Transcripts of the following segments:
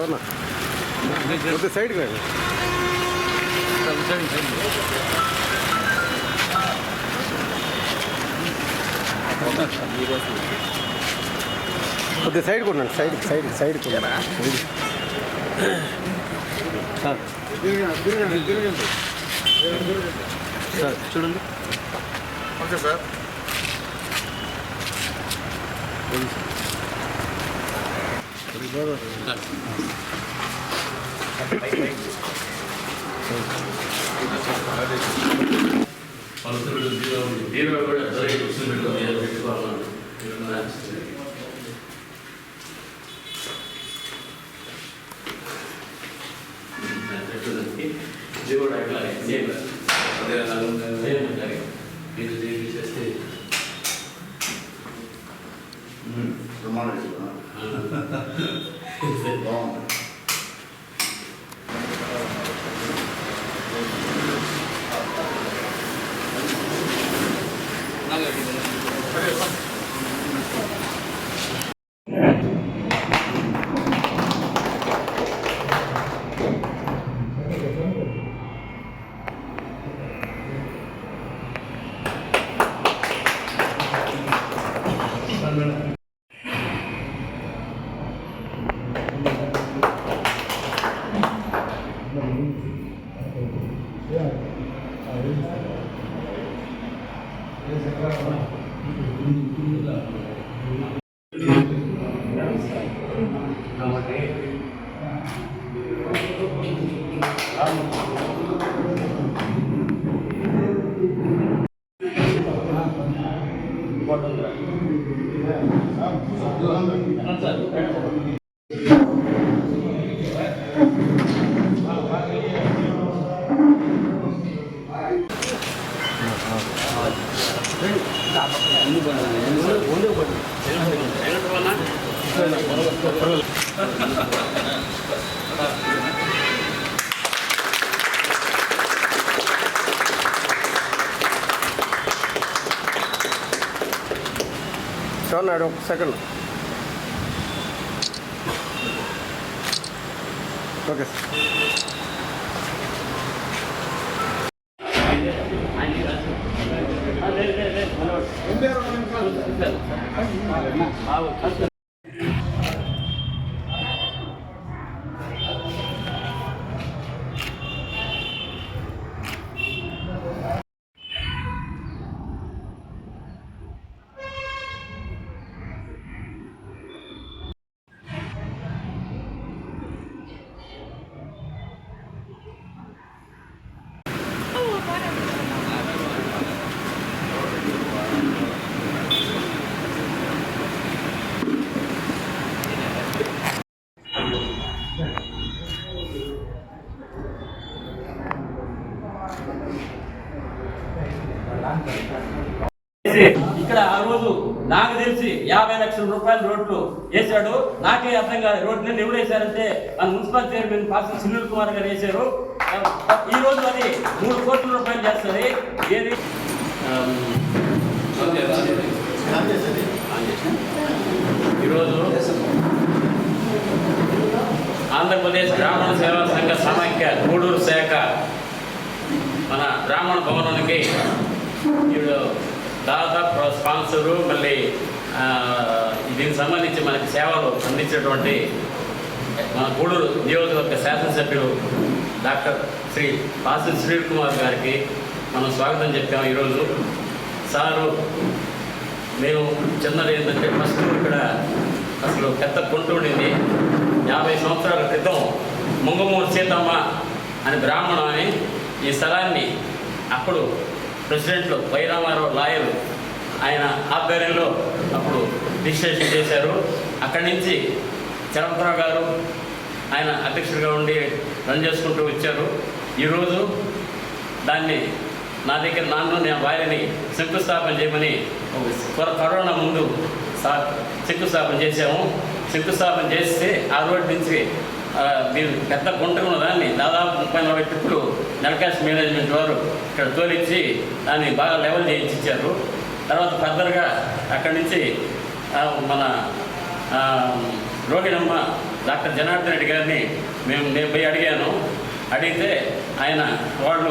Seven? కొద్దిగా సైడ్కి రండి. కొద్దిగా సైడ్ కొనండి side side side sir sir చూడండి. Okay sir? పలుకులు జీరో ఉంది జీరో కూడా సరే కూర్చొని Gracias. సెవెన్ నాడు ఒక సెకండ్ ఓకే సార్ ఇక్కడ ఆ రోజు నాకు తెలిసి యాభై లక్షల రూపాయల రోడ్లు వేశాడు. నాకే అర్థం కాదు. రోడ్లు ఎవరు వేశారంటే మన మున్సిపల్ చైర్మన్ పాస్ సునీల్ కుమార్ గారు వేశారు. ఈ రోజు అది మూడు కోట్ల రూపాయలు చేస్తుంది. ఏది? ఈరోజు ఆంధ్రప్రదేశ్ బ్రాహ్మణ సేవా సంఘ సమాఖ్య గూడూరు శాఖ మన బ్రాహ్మణ భవనానికి ఇప్పుడు దాదాపు స్పాన్సరు మళ్ళీ దీనికి సంబంధించి మనకి సేవలు అందించేటువంటి మన గూడూరు నియోజకవర్గ శాసనసభ్యులు డాక్టర్ శ్రీ పాసి శ్రీల్ కుమార్ గారికి మనం స్వాగతం చెప్పాము ఈరోజు. సారు మేము చిన్నది ఏంటంటే ఫస్ట్ ఇక్కడ అసలు పెద్ద కొంటుండింది యాభై సంవత్సరాల క్రితం ముంగమూరు సీతమ్మ అని బ్రాహ్మణ అని ఈ స్థలాన్ని అప్పుడు ప్రెసిడెంట్లు వైరామారావు లాయరు ఆయన ఆధ్వర్యంలో అప్పుడు రిజిస్ట్రేషన్ చేశారు. అక్కడి నుంచి చరణరావు గారు ఆయన అధ్యక్షుడిగా ఉండి రన్ చేసుకుంటూ వచ్చారు. ఈరోజు దాన్ని నా దగ్గర నాన్న నేను వారిని శంకుస్థాపన చేయమని ఒక కొర- కరోనా ముందు సా శంకుస్థాపన చేసాము శంకుస్థాపన చేస్తే ఆ రోడ్డు నుంచి మీరు పెద్ద గుంట ఉన్న దాన్ని దాదాపు ముప్పై నలభై ట్రిప్పులు నెలకాష్ మేనేజ్మెంట్ వారు ఇక్కడ తోలిచ్చి దాన్ని బాగా లెవెల్ చేయించి ఇచ్చారు తర్వాత ఫర్దర్గా అక్కడి నుంచి మన రోహిణమ్మ డాక్టర్ జనార్దన్ రెడ్డి గారిని మేము నేను పోయి అడిగాను. అడిగితే ఆయన వాళ్ళు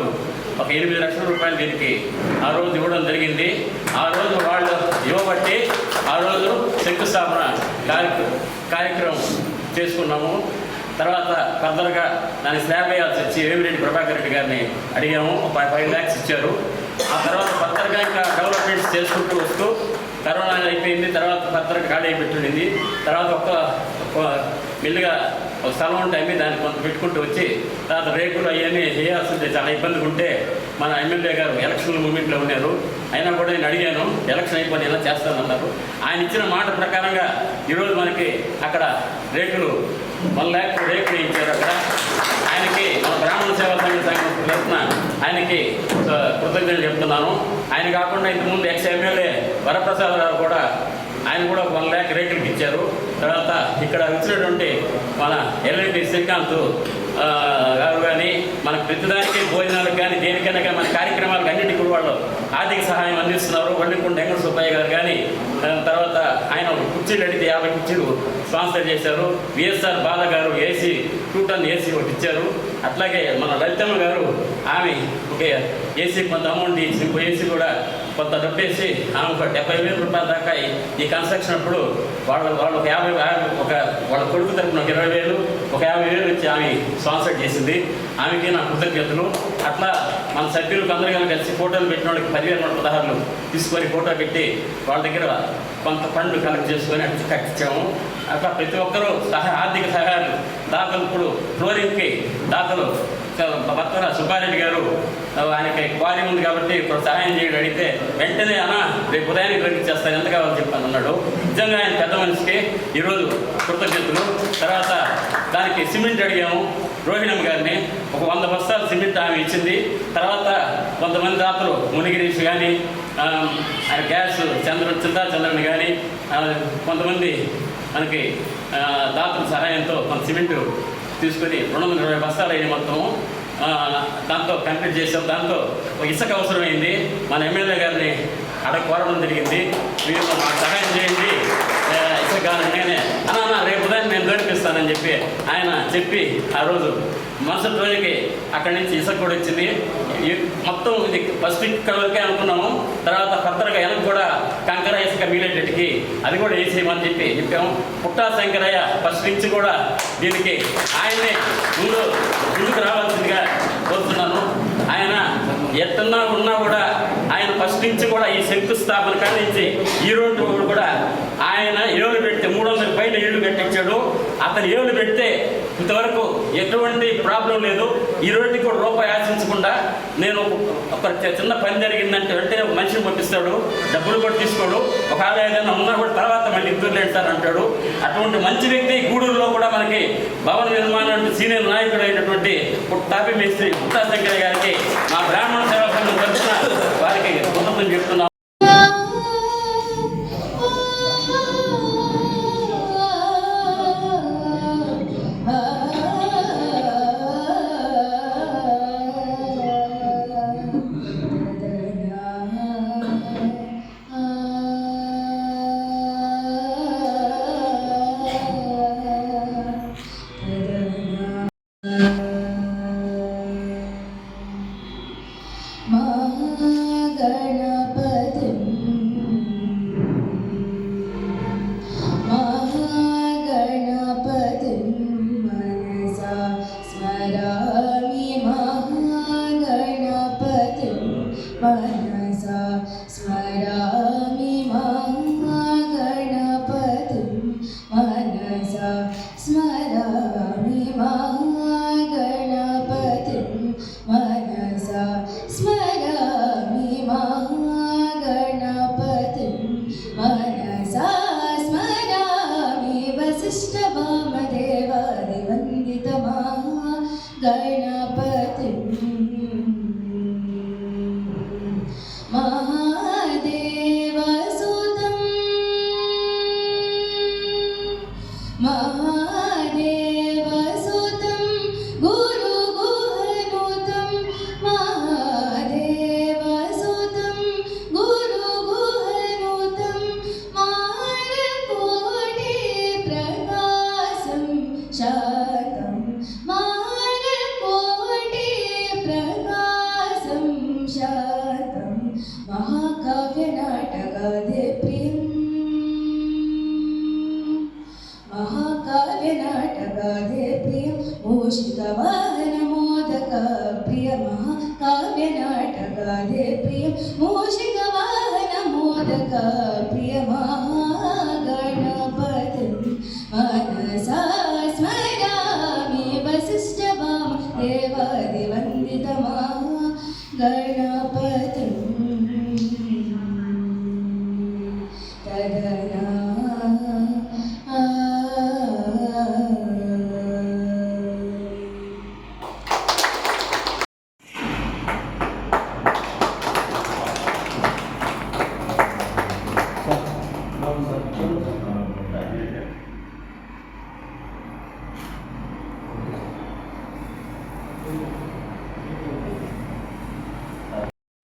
ఒక ఎనిమిది లక్షల రూపాయలు దీనికి ఆ రోజు ఇవ్వడం జరిగింది. ఆ రోజు వాళ్ళు ఇవ్వబట్టి ఆ రోజు శంకుస్థాపన కార్యక్రమం చేసుకున్నాము. తర్వాత ఫర్దర్గా దాన్ని స్లాబ్ వేయాల్సి వచ్చి వేమిరెడ్డి ప్రభాకర్ రెడ్డి గారిని అడిగాము. ఫైవ్ ల్యాక్స్ ఇచ్చారు. ఆ తర్వాత భద్రగా ఇంకా డెవలప్మెంట్స్ చేసుకుంటూ వస్తూ కరోనా అయిపోయింది తర్వాత ఫర్దర్గా ఖాళీ పెట్టుండింది తర్వాత ఒక ఒక మెల్లిగా ఒక స్థలం ఉంటే అమ్మి దాన్ని కొంత పెట్టుకుంటూ వచ్చి తర్వాత రేకులు అవన్నీ చేయాల్సింది చాలా ఇబ్బందిగా ఉంటే మన ఎమ్మెల్యే గారు ఎలక్షన్ మూమెంట్లో ఉన్నారు. అయినా కూడా నేను అడిగాను ఎలక్షన్ అయిపోయి ఎలా చేస్తానన్నారు. ఆయన ఇచ్చిన మాట ప్రకారంగా ఈరోజు మనకి అక్కడ రేకులు వన్ ల్యాక్ రేకులు ఇచ్చారు అక్కడ. ఆయనకి మన బ్రాహ్మణ సేవా సంఘ సంఘం తరఫున ఆయనకి కృతజ్ఞతలు చెప్తున్నాను. ఆయన కాకుండా ఇంతకుముందు ఎక్స్ ఎమ్మెల్యే వరప్రసాద్ గారు కూడా ఆయన కూడా వన్ ల్యాక్ రేకులకి ఇచ్చారు. తర్వాత ఇక్కడ వచ్చినటువంటి మన ఎల్ఐపి శ్రీకాంత్ గారు కానీ మనకు ప్రతిదానికి భోజనాలకు కానీ దేనికైనా కానీ మన కార్యక్రమాలకు అన్నింటికి కూడా వాళ్ళు ఆర్థిక సహాయం అందిస్తున్నారు. వల్లికొండ వెంకట సుబ్బయ్య గారు కానీ దాని తర్వాత ఆయన కుర్చీలు అడిగితే యాభై కుర్చీలు స్పాన్సర్ చేశారు. విఎస్ఆర్ బాల గారు ఏసీ టూ టన్ ఏసీ ఒకటి ఇచ్చారు. అట్లాగే మన లలితమ్మ గారు ఆమె ఒక ఏసీ కొంత అమౌంట్ ఇచ్చి ఇంకో ఏసీ కూడా కొంత డబ్బేసి ఆమె ఒక డెబ్బై వేల రూపాయల దాకా ఈ- కన్స్ట్రక్షన్ అప్పుడు వాళ్ళ వాళ్ళు ఒక యాభై యాభై- ఒక వాళ్ళ కొడుకు తరపున ఒక ఇరవై వేలు ఒక యాభై వేలు ఇచ్చి ఆమె స్పాన్సర్ చేసింది. ఆమెకి నా కృతజ్ఞతలు. అట్లా మన సభ్యులకు అందరికీ కలిసి ఫోటోలు పెట్టిన వాళ్ళకి పదివేల నూట పదహారులు తీసుకొని ఫోటో పెట్టి వాళ్ళ దగ్గర కొంత ఫండ్ కలెక్ట్ చేసుకొని అట్లా కట్టించాము. అట్లా ప్రతి ఒక్కరూ సహాయ ఆర్థిక సహాయాలు. దాఖలు ఇప్పుడు ఫ్లోరింగ్కి దాఖలు భర్తన సుబ్బారెడ్డి గారు ఆయనకి క్వారీ ఉంది కాబట్టి ఇప్పుడు సహాయం చేయడం అడిగితే వెంటనే అన్న రేపు ఉదయానికి రెడీ చేస్తాను ఎంత కావాలని చెప్పాను అన్నాడు. నిజంగా ఆయన పెద్ద మనిషికి ఈరోజు కృతజ్ఞతలు. తర్వాత దానికి సిమెంట్ అడిగాము. రోహిణమ్మ గారిని ఒక వంద బస్తాలు సిమెంట్ ఆమె ఇచ్చింది. తర్వాత కొంతమంది దాతలు మునిగిరీష్ కానీ ఆయన గ్యాస్ చంద్ర చింతా చంద్రని కానీ కొంతమంది మనకి దాతల సహాయంతో కొంత సిమెంట్ తీసుకొని రెండు వందల ఇరవై బస్తాలు అయ్యాయి మొత్తము. దాంతో కంప్లీట్ చేసాం దాంతో ఒక ఇసుక అవసరమైంది. మన ఎమ్మెల్యే గారిని అడగ కోరడం జరిగింది. మీరు మాకు సహాయం చేయండి ఆ, ఇసుక కావాలని నేనే అన్నా అన్న రేపు ఉదయం చేస్తానని చెప్పి ఆయన చెప్పి ఆ రోజు మరుసటి రోజుకి అక్కడి నుంచి ఇసుక కూడా వచ్చింది. మొత్తం ఇది ఫస్ట్ ఇక్కడ వరకే అనుకున్నాము. తర్వాత కొత్తగా వెనక్కి కూడా కంకర ఇసుక మిగిలేటట్టుకి అది కూడా వేసేయమని చెప్పి చెప్పాము. పుట్టా శంకరయ్య ఫస్ట్ నుంచి కూడా దీనికి ఆయనే ముందు ముందుకు రావాల్సిందిగా కోరుతున్నాను. ఆయన ఎట్టున్నా ఉన్నా కూడా ఆయన ఫస్ట్ నుంచి కూడా ఈ శంకుస్థాపన కానించి ఈ రోజు కూడా ఆయన ఏళ్ళు పెట్టి మూడు వందల పైన ఏళ్ళు కట్టించాడు అతను ఏళ్ళు పెడితే ఇంతవరకు ఎటువంటి ప్రాబ్లం లేదు. ఈ రోజుకి కూడా రూపాయి ఆశించకుండా నేను ఒక చిన్న పని జరిగిందంటే వెంటనే ఒక మనిషిని పంపిస్తాడు. డబ్బులు కూడా తీసుకోడు. ఒక ఏదైనా ఉన్నా కూడా తర్వాత మళ్ళీ ఇద్దరు లేడతారు అంటాడు. అటువంటి మంచి వ్యక్తి గూడూరులో కూడా మనకి భవన నిర్మాణం సీనియర్ నాయకుడు అయినటువంటి తాపి మేస్త్రి పుట్టా శంకర్ గారికి మా బ్రాహ్మణ సేవా సంఘం తరఫున వారికి కృతజ్ఞతలు చెప్తున్నాం.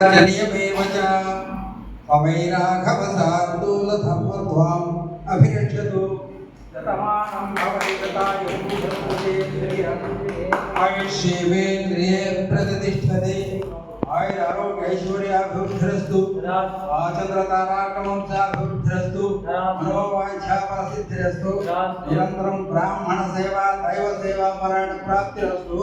జనీయమేవ చ పవైరాఘవసార్దూలధర్మత్వాం అభిరక్షతు శతమానం ఆయుష్యేంద్రియే ప్రతిష్టతే ఆయురారోగ్యైశ్వర్యాభివృద్ధిరస్తు ఆచంద్రతారాకమంసాభివృద్ధిరస్తు మనోవాంఛాపరసిద్ధిరస్తు నిరంతరం బ్రాహ్మణ సేవ దైవ సేవ మరణ ప్రాప్తిరస్తు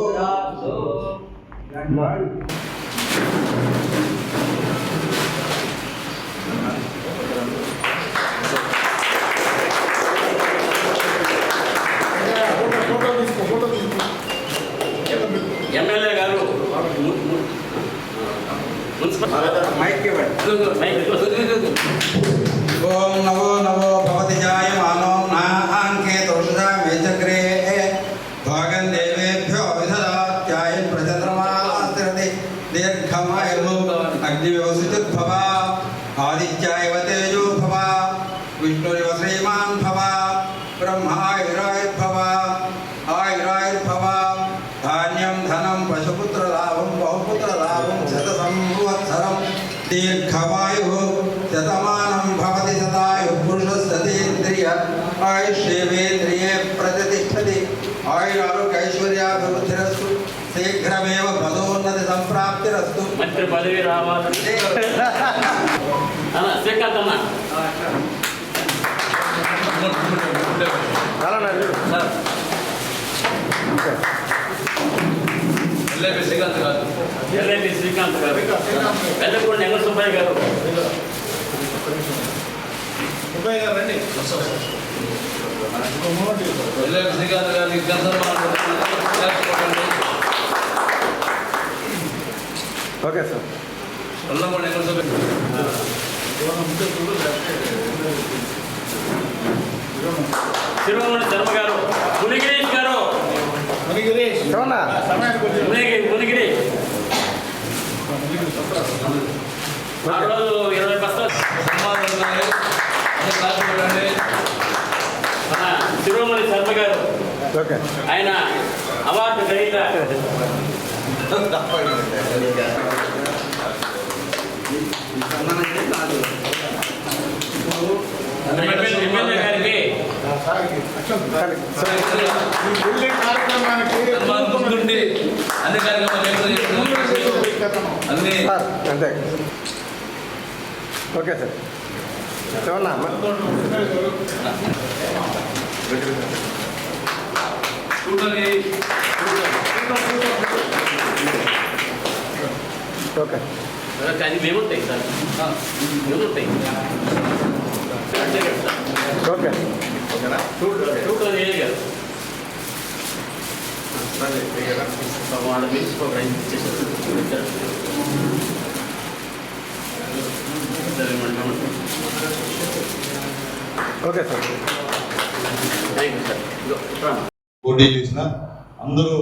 ఎమ్మెల్యే గారు ఓం నవో నవో భవతి జాయమానో నాంకే సంప్రాప్తిరస్తు మంత్రి పదవి రావాలని అన్న శ్రీకాంత్ అన్న చాలా నాడు ఓకే శ్రీకాంత్ గారు ఎల్ఐపి శ్రీకాంత్ గారు వెల్లకూడ నెంగ సుబ్బయ్య గారు ఎల్ఏపి శ్రీకాంత్ గారికి ఓకే సార్. శిరోమణి శర్మ గారు మునిగిరీష్ గారు. శివన్న మునిగి మునిగిరి. ఆ రోజు ఇరవై బస్తాలు శిరోమణి శర్మ గారు. ఓకే. ఆయన అవార్డు గ్రహీత. అంతే ఓకే సార్ శివన్న చూడని ఓకే అది మేముంటాయి సార్. మేముంటాయి. ఓకే. వాళ్ళ madam okay sir thank you sir ఇదిగో రామ్మా. పోటీ చేసిన అందరూ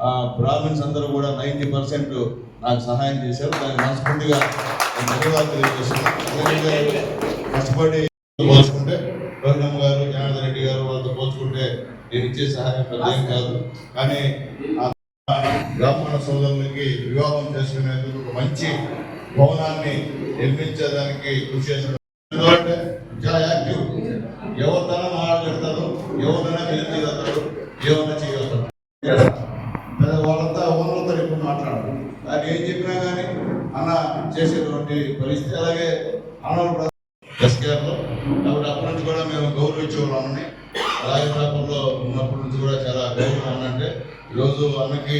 ఆ, బ్రాహ్మిన్స్ అందరూ కూడా నైంటీ పర్సెంట్ నాకు సహాయం చేశారు దాన్ని మనస్ఫూర్తిగా కష్టపడి పోల్చుకుంటే రోహిణమ్మ గారు జనార్దన్ రెడ్డి గారు వాళ్ళతో పోల్చుకుంటే నేను ఇచ్చే సహాయం పెద్ద కాదు. కానీ బ్రాహ్మణ సోదరులకి వివాహం చేసుకునేందుకు ఒక మంచి భవనాన్ని నిర్మించేదానికి కృషి చేసిన ఎందుకంటే చాలా యాక్టివ్. ఎవరితోనో మాట్లాడతారు ఎవరినైనా తెలియజేస్తారు ఏమన్నా చేయగలుగుతారు చేసేటువంటి పరిస్థితి. అలాగే ఆనవాళ్ళు అప్పటి నుంచి కూడా మేము గౌరవించేవాళ్ళం అలాగే ప్రాపంలో ఉన్నప్పటి నుంచి కూడా చాలా గౌరవం అన్నంటే ఈరోజు అన్నకి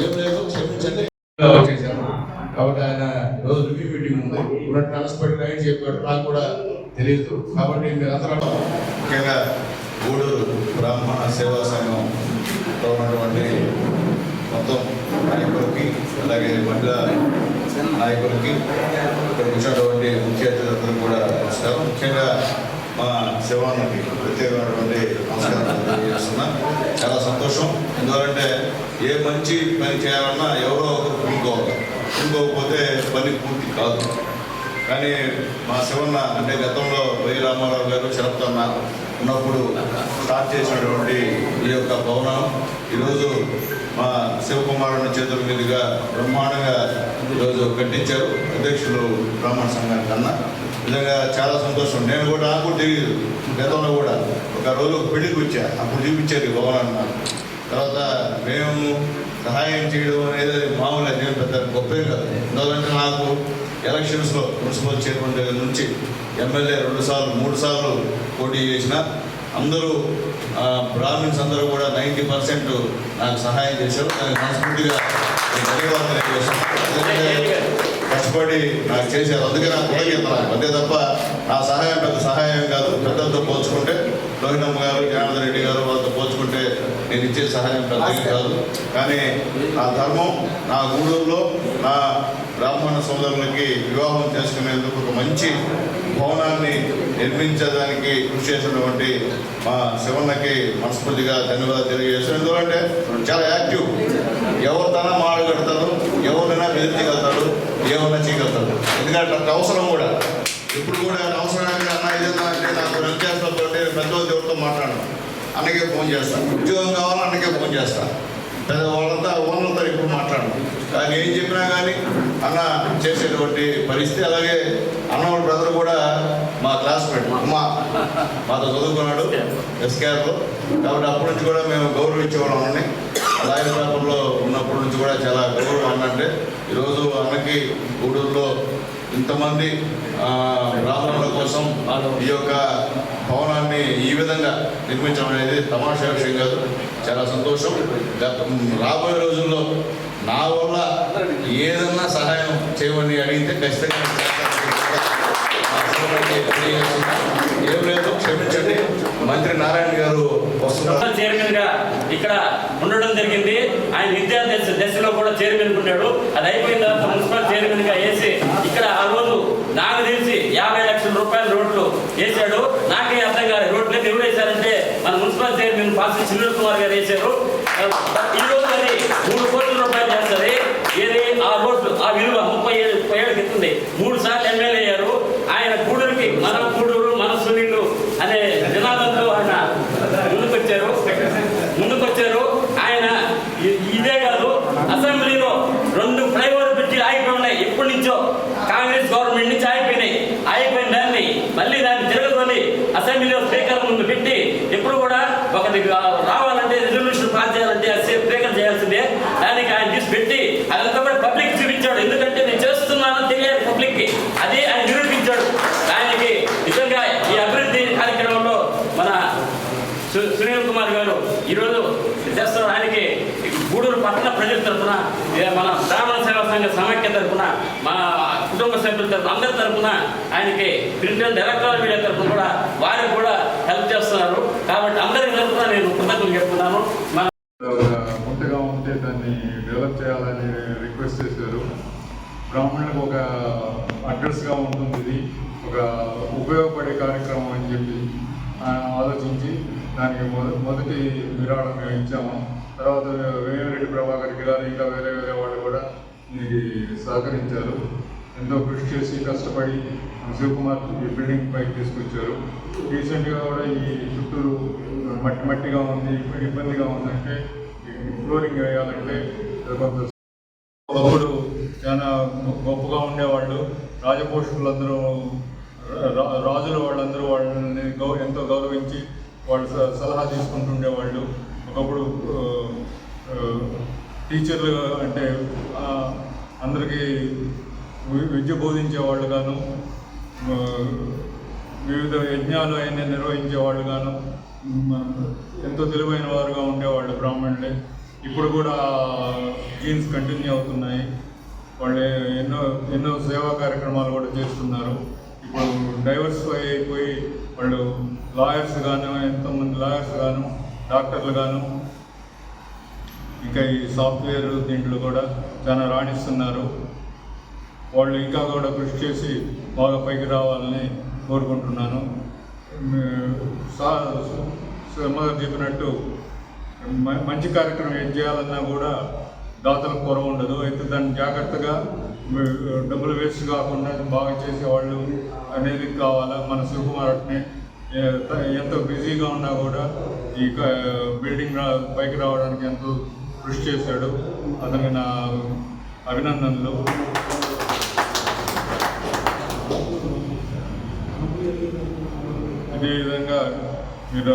ఏం లేదు కాబట్టి ఆయన రోజు చెప్పాడు. నాకు కూడా తెలియదు. కాబట్టి గూడూరు బ్రాహ్మణ సేవా సంఘం ఉన్నటువంటి మొత్తం నాయకులకి అలాగే మహిళా నాయకులకి ఇక్కడ కూర్చున్నటువంటి ముఖ్య అతిథులందరూ కూడా నమస్కారం ముఖ్యంగా మా శివానికి ప్రత్యేకమైనటువంటి నమస్కారం తెలియజేస్తున్నా. చాలా సంతోషం. ఎందుకంటే ఏ మంచి పని చేయాలన్నా ఎవరో ఒకరు పూనుకోవాలి పూనుకోకపోతే పని పూర్తి కాదు. కానీ మా శివన్న అంటే గతంలో వై రామారావు గారు శరత్వన్న ఉన్నప్పుడు స్టార్ట్ చేసినటువంటి ఈ యొక్క భవనం ఈరోజు మా శివకుమారుని చేతుల మీదుగా బ్రహ్మాండంగా ఈరోజు కట్టించారు అధ్యక్షులు బ్రాహ్మణ సంఘానికి అన్న. నిజంగా చాలా సంతోషం. నేను కూడా నాకు తెలియదు. గతంలో కూడా ఒక రోజు పెళ్ళికి వచ్చా. అప్పుడు చూపించారు ఈ భవనాన్ని తర్వాత మేము సహాయం చేయడం అనేది మామూలు. నేను పెద్ద గొప్పే కాదు. ఎందుకంటే నాకు ఎలక్షన్స్లో మున్సిపల్ చైర్మన్ దగ్గర నుంచి ఎమ్మెల్యే రెండు సార్లు మూడు సార్లు పోటీ చేసిన అందరూ బ్రాహ్మిన్స్ అందరూ కూడా నైంటీ పర్సెంట్ నాకు సహాయం చేశారు. దానికి మనస్ఫూర్తిగా ధన్యవాదాలు తెలియజేస్తున్నాను. కష్టపడి నాకు చేశారు. అందుకే నాకు కృతజ్ఞత అంతే తప్ప నా సహాయం పెద్ద సహాయం కాదు. పెద్దలతో పోల్చుకుంటే లోహినమ్మ గారు జనార్దన్ రెడ్డి గారు వాళ్ళతో పోల్చుకుంటే నేను ఇచ్చే సహాయం పెద్దది కాదు. కానీ నా ధర్మం నా గూడూరులో నా బ్రాహ్మణ సోదరులకి వివాహం చేసుకునేందుకు ఒక మంచి భవనాన్ని నిర్మించడానికి కృషి చేసినటువంటి మా శివన్నకి మనస్ఫూర్తిగా ధన్యవాదాలు తెలియజేస్తాను ఎందుకంటే చాలా యాక్టివ్. ఎవరితోనా మాడగడతాడు ఎవరినైనా బెదిరించగలుగుతాడు ఏమన్నా చేయగలుగుతాడు. ఎందుకంటే అంత అవసరం కూడా. ఇప్పుడు కూడా అవసరానికి అన్న ఏదైనా అంటే నాకు రెండు చేస్తాతో అంటే ఎవరితో మాట్లాడను. అన్నకే ఫోన్ చేస్తాను ఉద్యోగం కావాలా అన్నకే ఫోన్ చేస్తాను పెద్ద వాళ్ళంతా ఓనర్లతో ఇప్పుడు మాట్లాడు కానీ ఏం చెప్పినా కానీ అన్న చేసేటువంటి పరిస్థితి. అలాగే అన్నవాళ్ళ బ్రదర్ కూడా మా క్లాస్మేట్ అమ్మ మాతో చదువుకున్నాడు ఎస్కేఆర్లో కాబట్టి అప్పటి నుంచి కూడా మేము గౌరవించేవాళ్ళం అన్నని. అలాగే పేపర్లో ఉన్నప్పటి నుంచి కూడా చాలా గౌరవం అన్నంటే ఈరోజు అన్నకి గూడూరులో ఇంతమంది ఆ, బ్రాహ్మణుల కోసం ఈ యొక్క భవనాన్ని ఈ విధంగా నిర్మించడం అనేది తమాషా విషయం కాదు. చాలా సంతోషం. రాబోయే రోజుల్లో నా వల్ల ఏదన్నా సహాయం చేయమని అడిగితే ఖచ్చితంగా ఏం లేదు క్షమించండి. మంత్రి నారాయణ గారు వస్తున్నారు. చైర్మన్గా ఇక్కడ ఉండడం జరిగింది. ఆయన విద్యార్థి దశ- దశలో కూడా చైర్మన్ ఉన్నాడు. అది అయిపోయిన తర్వాత మున్సిపల్ చైర్మన్గా వేసి ఇక్కడ ఆ రోజు నాకు తెలిసి యాభై లక్షల రూపాయల రోడ్లు వేశాడు. నాకే అర్థం కాదు రోడ్లు ఎవరు వేశారంటే మన మున్సిపల్ చైర్మన్ పాసి సునీల్ కుమార్ గారు వేశారు. ఈ రోజు అది మూడు కోట్ల రూపాయలు చేస్తుంది. ఏది? ఆ రోడ్లు ఆ విలువ ముప్పై ఏడు ముప్పై ఏడు ఎత్తుంది మూడు సార్లు ఎమ్మెల్యే అయ్యారు ఆయన గూడూరుకి మన గూడూరు మన సునీళ్ళు అనే నినాదంతో ఆయన ముందుకొచ్చారు ముందుకొచ్చారు ఆయన ఇ- ఇదే కాదు అసెంబ్లీలో రెండు ఫ్లైఓవర్ పెట్టి ఆగిపోయి ఉన్నాయి ఎప్పటి నుంచో కాంగ్రెస్ గవర్నమెంట్ నుంచి ఆగిపోయినాయి ఆగిపోయిన దాన్ని మళ్ళీ దాన్ని తిరగతోని అసెంబ్లీలో స్పీకర్ ముందు పెట్టి ఎప్పుడు కూడా ఒకటి రావాలంటే రిజల్యూషన్ పాస్ చేయాలంటే అది స్పీకర్ చేయాల్సిందే దానికి ఆయన తీసి పెట్టి అదంతా కూడా పబ్లిక్ చూపించాడు ఎందుకంటే నేను చేస్తున్నానని తెలియాలి పబ్లిక్కి అది ఆయన నిరూపించాడు దానికి నిజంగా ఈ అభివృద్ధి కార్యక్రమంలో మన సు- సునీల్ కుమార్ గారు ఈరోజు చేస్తున్న ఆయనకి గూడూరు పట్టణ ప్రజల తరఫున మన బ్రాహ్మణ సేవా సంఘ సమాఖ్య తరఫున మా కుటుంబ సభ్యుల తరఫున అందరి తరఫున ఆయనకి ప్రింట్ అండ్ ఎలక్ట్రానిక్ మీడియా తరఫున కూడా వారికి కూడా హెల్ప్ చేస్తున్నారు. కాబట్టి అందరి తరఫున నేను కృతజ్ఞతలు చెప్తున్నాను. ముందుగా ఉంటే దాన్ని డెవలప్ చేయాలని రిక్వెస్ట్ చేశారు. బ్రాహ్మణులకు ఒక అడ్రస్గా ఉంటుంది ఇది. ఒక ఉపయోగపడే కార్యక్రమం అని చెప్పి ఆలోచించి దానికి మొదటి విరాళం మేము ఇచ్చాము. తర్వాత వేమిరెడ్డి ప్రభాకర్కి కానీ ఇంకా వేరే వేరే వాళ్ళు కూడా దీనికి సహకరించారు. ఎంతో కృషి చేసి కష్టపడి శివకుమార్ ఈ బిల్డింగ్ పైకి తీసుకొచ్చారు. రీసెంట్గా కూడా ఈ చుట్టూరు మట్టి మట్టిగా ఉంది ఇబ్బందిగా ఉందంటే ఫ్లోరింగ్ వేయాలంటే కొంత ఒకప్పుడు చాలా గొప్పగా ఉండేవాళ్ళు. రాజపోషకులందరూ రా- రాజుల వాళ్ళందరూ వాళ్ళని గౌ ఎంతో గౌరవించి వాళ్ళు స- సలహా తీసుకుంటుండేవాళ్ళు. ఒకప్పుడు టీచర్లు అంటే అందరికీ విద్య బోధించేవాళ్ళు గాను వివిధ యజ్ఞాలు అయినా నిర్వహించేవాళ్ళు గాను ఎంతో తెలివైన వారుగా ఉండేవాళ్ళు బ్రాహ్మణులే. ఇప్పుడు కూడా జీన్స్ కంటిన్యూ అవుతున్నాయి. వాళ్ళు ఎన్నో ఎన్నో సేవా కార్యక్రమాలు కూడా చేస్తున్నారు. ఇప్పుడు డైవర్సిఫై అయిపోయి వాళ్ళు లాయర్స్ గాను ఎంతోమంది లాయర్స్ గాను డాక్టర్లు గాను ఇంకా ఈ సాఫ్ట్వేర్ దీంట్లో కూడా చాలా రాణిస్తున్నారు. వాళ్ళు ఇంకా కూడా కృషి చేసి బాగా పైకి రావాలని కోరుకుంటున్నాను. మొదలు చెప్పినట్టు మంచి కార్యక్రమం ఏం చేయాలన్నా కూడా దాతలకు కొరవ ఉండదు. అయితే దాన్ని జాగ్రత్తగా డబ్బులు వేస్ట్ కాకుండా బాగా చేసేవాళ్ళు అనేది కావాలా? మన శివకుమార్ని ఎంత బిజీగా ఉన్నా కూడా ఈ బిల్డింగ్ రా పైకి రావడానికి ఎంతో కృషి చేశాడు. అతనికి నా అభినందనలు. ఇదే విధంగా మీరు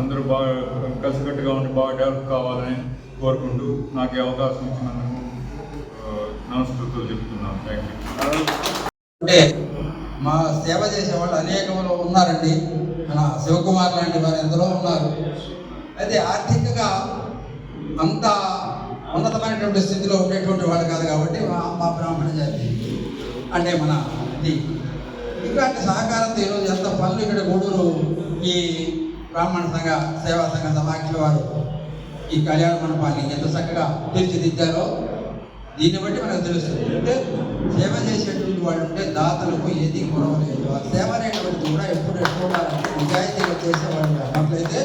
అందరూ బాగా కలిసికట్టుగా ఉండి బాగా డెవలప్ కావాలని కోరుకుంటూ నాకు అవకాశం ఇచ్చినందుకు నమస్కృతులు చెప్తున్నాను. థ్యాంక్ యూ అంటే మా సేవ చేసే వాళ్ళు అనేకములు ఉన్నారండి. మన శివకుమార్ లాంటి వారు ఎందరో ఉన్నారు. అయితే ఆర్థికంగా అంత ఉన్నతమైనటువంటి స్థితిలో ఉండేటువంటి వాళ్ళు కాదు కాబట్టి మా బ్రాహ్మణ జాతి అంటే మన ఇది. ఇలాంటి సహకారంతో ఈరోజు ఎంత పనులు ఇక్కడ గూడూరు ఈ బ్రాహ్మణ సంఘ సేవా సంఘ సమాఖ్య వారు ఈ కళ్యాణ మండపాన్ని ఎంత చక్కగా తీర్చిదిద్దారో దీన్ని బట్టి మనకు తెలుస్తుంది. అంటే సేవ చేసేటువంటి వాళ్ళు ఉంటే దాతలకు ఏది కొరవలేదు ఆ సేవ అనేటువంటిది కూడా ఎప్పుడు ఎప్పుడు నిజాయితీగా చేసేవాళ్ళు అన్నట్లయితే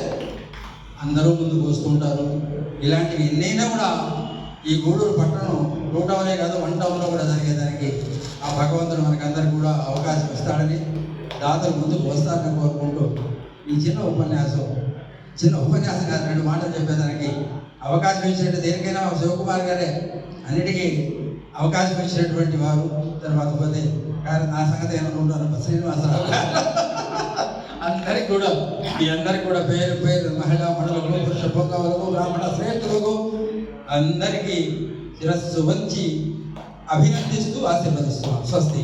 అందరూ ముందుకు వస్తుంటారు. ఇలాంటివి ఎన్నైనా కూడా ఈ గూడూరు పట్టణం టూ టౌనే కాదు వన్ టౌన్లో కూడా జరిగేదానికి ఆ భగవంతుడు మనకందరికి కూడా అవకాశం ఇస్తాడని దాతలు ముందుకు వస్తారని కోరుకుంటూ ఈ చిన్న ఉపన్యాసం చిన్న ఉపన్యాసం కాదు రెండు మాటలు చెప్పేదానికి అవకాశం ఇచ్చినట్టు దేనికైనా శివకుమార్ గారే అన్నిటికీ అవకాశం ఇచ్చినటువంటి వారు. తర్వాత పోతే కానీ నా సంగతి ఏమైనా ఏమనుకుంటారు శ్రీనివాసరావు అందరికి కూడా ఈ అందరికి కూడా పేరు పేరు మహిళా మండలకు పురుష పొంగవులకు బ్రాహ్మణ శ్రేష్ఠులకు అందరికీ శిరస్సు వంచి అభినందిస్తూ ఆశీర్వదిస్తున్నాం. స్వస్తి.